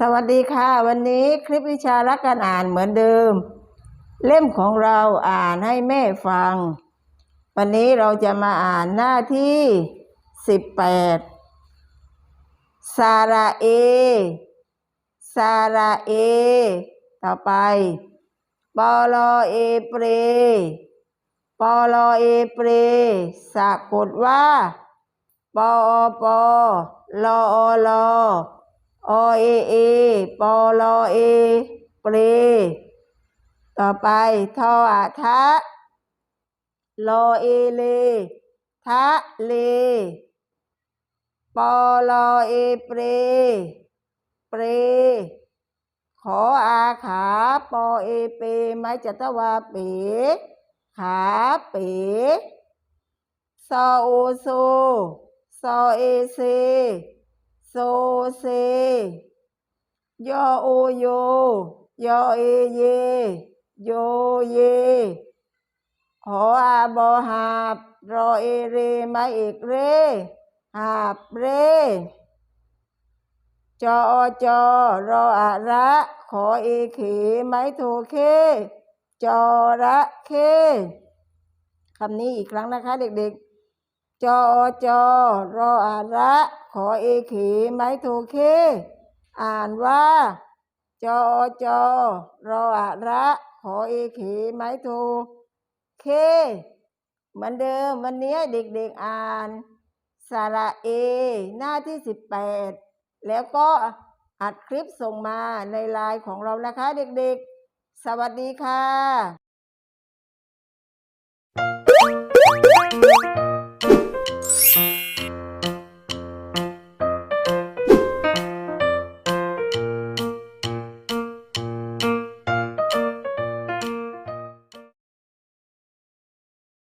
สวัสดีค่ะ วันนี้คลิปวิชารักการอ่านเหมือนเดิม เล่มของเราอ่านให้แม่ฟัง วันนี้เราจะมาอ่านหน้าที่สิบแปดซาราเอ ซาราเอ ต่อไปปอลอเอเปรปอลอเอเปรสะกดว่าปอปอลออลอ อเอเอปอลอเอเปรต่อไปทออะทะลอเอเลทะเลปอลอเอเปรเปรขออาขาปอเอเปไม้จัตวาเปขาเปซอโอโซซอเอเซ โซเซ ยอโอโย ยอเอเย โยเย หออาบอหาบ รอเอเรไม้เอกเร หาบเร จออจอ รออะระ ขอเอเขไม้โทเค จอระเค คำนี้อีกครั้งนะคะเด็กๆ จอจอรออาระ ขอเอเขไม้โทเค อ่านว่า จอจอรออาระ ขอเอเขไม้โทเคเหมือนเดิมวันนี้เด็กๆอ่านสระเอ หน้าที่สิบแปดแล้วก็อัดคลิปส่งมาในไลน์ของเรานะคะเด็กๆ สวัสดีค่ะ